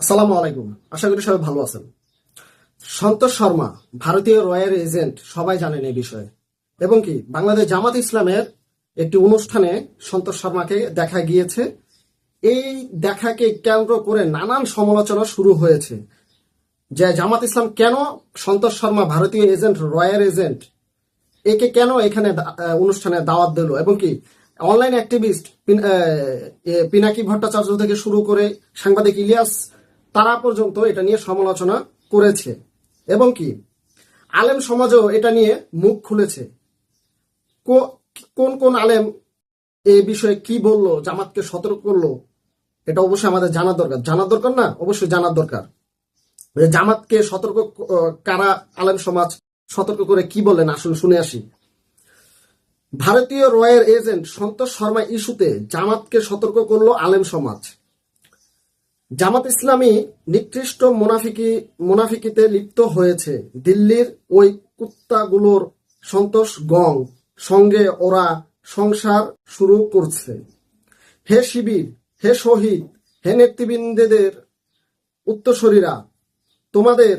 আসসালামু আলাইকুম। আশা করি সবাই ভালো আছেন। সন্তোষ শর্মা, ভারতীয় রয়্যাল এজেন্ট, সবাই জানেন এই বিষয়ে। এবং কি, বাংলাদেশ জামাত ইসলামের একটি অনুষ্ঠানে সন্তোষ শর্মাকে দেখা গিয়েছে। এই দেখাকে কেন্দ্র করে নানান সমালোচনা শুরু হয়েছে। যে জামাত ইসলাম কেন সন্তোষ শর্মা, ভারতীয় এজেন্ট রয়্যাল এজেন্ট, একে কেন এখানে অনুষ্ঠানে দাওয়াত দিল এবং কি, অনলাইন অ্যাক্টিভিস্ট পিনাকি ভট্টাচার্য থেকে শুরু করে সাংবাদিক ইলিয়াস তারা পর্যন্ত এটা নিয়ে সমালোচনা করেছে। এবং কি? আলেম সমাজও এটা নিয়ে মুখ খুলেছে। কোন কোন আলেম এই বিষয়ে কি বলল, জামাতকে সতর্ক করল, এটা অবশ্যই আমাদের জানার দরকার। জানার দরকার না, অবশ্যই জানার দরকার। জামাতকে সতর্ক কারা আলেম সমাজ সতর্ক করে কি বলেন, আসলে শুনে আসি। ভারতীয় রয়ের এজেন্ট সন্তোষ শর্মা ইস্যুতে জামাতকে সতর্ক করল আলেম সমাজ। জামাত ইসলামী নিকৃষ্ট মুনাফিকি, মুনাফিকিতে লিপ্ত হয়েছে। দিল্লির ওই কুত্তাগুলোর সন্তোষ গং, সঙ্গে ওরা সংসার শুরু করছে। হে শিবির, হে শহীদ, হে নেতৃবৃন্দদের উত্তরসরীরা, তোমাদের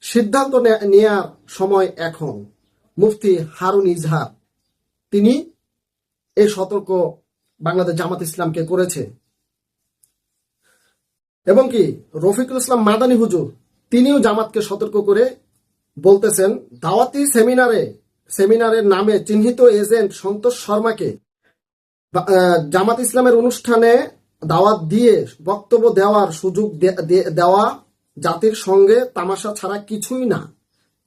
সিদ্ধান্ত নেয়ার সময় এখন। মুফতি হারুন ইজহার, তিনি এই সতর্ক বাংলাদেশ জামাত ইসলামকে করেছে। এবং কি, রফিকুল ইসলাম মাদানী হুজুর, তিনিও জামাতকে সতর্ক করে বলতেছেন, দাওয়াতি সেমিনারে, সেমিনারের নামে চিহ্নিত এজেন্ট সন্তোষ শর্মাকে জামাত ইসলামের অনুষ্ঠানে দাওয়াত দিয়ে বক্তব্য দেওয়ার সুযোগ দেওয়া জাতির সঙ্গে তামাশা ছাড়া কিছুই না।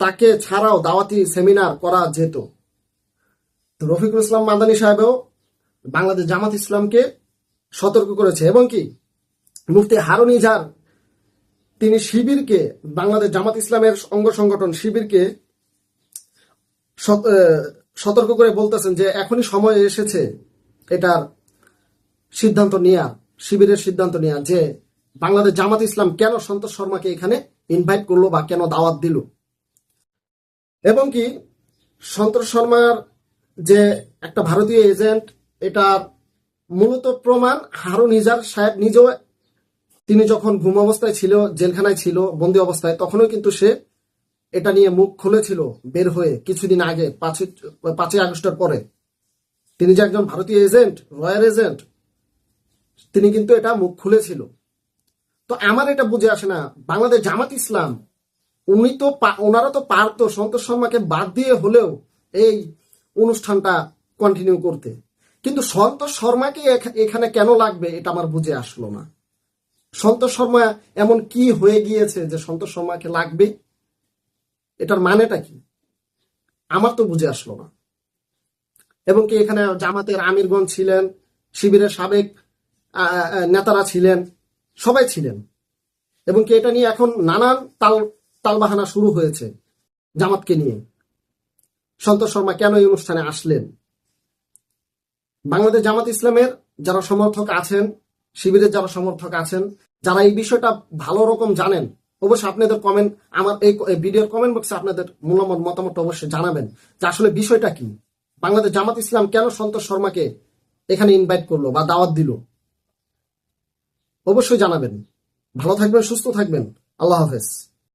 তাকে ছাড়াও দাওয়াতি সেমিনার করা যেত। রফিকুল ইসলাম মাদানী সাহেবও বাংলাদেশ জামাত ইসলামকে সতর্ক করেছে। এবং কি মুফতি হারুন ইজার, তিনি শিবিরকে, বাংলাদেশ জামাত ইসলামের অঙ্গ সংগঠন শিবিরকে সত- সতর্ক করে বলতেছেন যে এখনই সময় এসেছে এটার সিদ্ধান্ত নেওয়া শিবিরের সিদ্ধান্ত নেওয়া যে বাংলাদেশ জামাত ইসলাম কেন সন্তোষ শর্মাকে এখানে ইনভাইট করল বা কেন দাওয়াত দিল। এবং কি সন্তোষ শর্মার যে একটা ভারতীয় এজেন্ট এটার মূলত প্রমাণ হারুন ইজার সাহেব নিজেও তিনি যখন ঘুম অবস্থায় ছিল, জেলখানায় ছিল, বন্দি অবস্থায়, তখনও কিন্তু সে এটা নিয়ে মুখ খুলেছিল বের হয়ে কিছুদিন আগে, পাঁচই পাঁচই আগস্টের পরে। তিনি যে একজন ভারতীয় এজেন্ট, রয়্যাল এজেন্ট, তিনি কিন্তু এটা মুখ খুলেছিল। তো আমার এটা বুঝে আসে না, বাংলাদেশ জামাত ইসলাম, উনি তো ওনারা তো পারতো, সন্তোষ শর্মাকে বাদ দিয়ে হলেও এই অনুষ্ঠানটা কন্টিনিউ করতে। কিন্তু সন্তোষ শর্মাকে এখানে কেন লাগবে, এটা আমার বুঝে আসলো না। সন্তোষ শর্মা এমন কি হয়ে গিয়েছে যে সন্তোষ শর্মাকে লাগবে? এটার মানেটা কি? আমার তো বুঝে আসলো না। এবং কি এখানে জামাতের আমিরগঞ্জ ছিলেন, শিবিরের সাবেক নেতারা ছিলেন, সবাই ছিলেন। এবং কি এটা নিয়ে এখন নানান তাল, তালবাহানা শুরু হয়েছে জামাতকে নিয়ে। সন্তোষ শর্মা কেন এই অনুষ্ঠানে আসলেন? বাংলাদেশ জামাত ইসলামের যারা সমর্থক আছেন শিবিরের যারা সমর্থক আছেন, যারা এই বিষয়টা ভালো রকম জানেন, অবশ্যই আপনাদের কমেন্ট আমার এই ভিডিওর কমেন্ট বক্সে আপনাদের মূল্যমত মতামত অবশ্যই জানাবেন যে আসলে বিষয়টা কি। বাংলাদেশ জামাত ইসলাম কেন সন্তোষ শর্মাকে এখানে ইনভাইট করল বা দাওয়াত দিল? অবশ্যই জানাবেন। ভালো থাকবেন, সুস্থ থাকবেন। আল্লাহ হাফেজ।